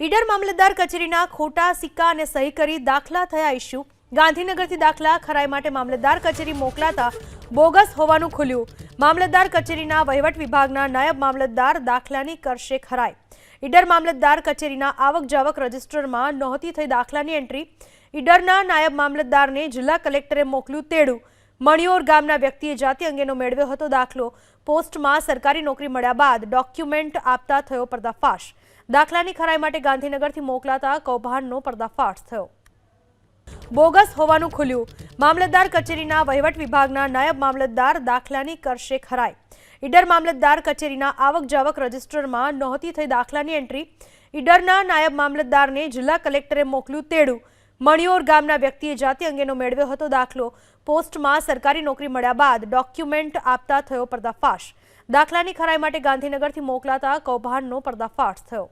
ઈડર મામલતદાર કચેરીના ખોટા સિક્કા અને સહી કરી દાખલા થયા ઇસ્યુ ગાંધીનગરથી દાખલા ખરાઈ માટે મામલતદાર કચેરી મોકલાતા બોગસ હોવાનું ખુલ્યું. મામલતદાર કચેરીના વહીવટ વિભાગના નાયબ મામલતદાર દાખલાની કરશે ખરાઈ. ઈડર મામલતદાર કચેરીના આવક જાવક રજિસ્ટરમાં નહોતી થઈ દાખલાની એન્ટ્રી. ઈડરના નાયબ મામલતદારને જિલ્લા કલેક્ટરે મોકલ્યું તેડું. મણિયોર ગામના વ્યક્તિએ જાતિ અંગેનો મેળવ્યો હતો દાખલો. પોસ્ટમાં સરકારી નોકરી મળ્યા બાદ ડોક્યુમેન્ટ આપતા થયો પર્દાફાશ. દાખલાની ખરાઈ માટે ગાંધીનગરથી મોકલાતા કૌભાંડનો પર્દાફાશ થયો. બોગસ હોવાનું ખુલ્યું. મામલતદાર કચેરીના વહીવટ વિભાગના નાયબ મામલતદાર દાખલાની કરશે ખરાઈ. ઈડર મામલતદાર કચેરીના આવક જાવક રજિસ્ટરમાં નહોતી થઈ દાખલાની એન્ટ્રી. ઈડરના નાયબ મામલતદારને જિલ્લા કલેક્ટરે મોકલ્યું તેડું. મણિયોર ગામના વ્યક્તિએ જાતિ અંગેનો મેળવ્યો હતો દાખલો. પોસ્ટમાં સરકારી નોકરી મળ્યા બાદ ડોક્યુમેન્ટ આપતા થયો પર્દાફાશ. દાખલાની ખરાઈ માટે ગાંધીનગરથી મોકલાતા કૌભાંડનો પર્દાફાશ થયો.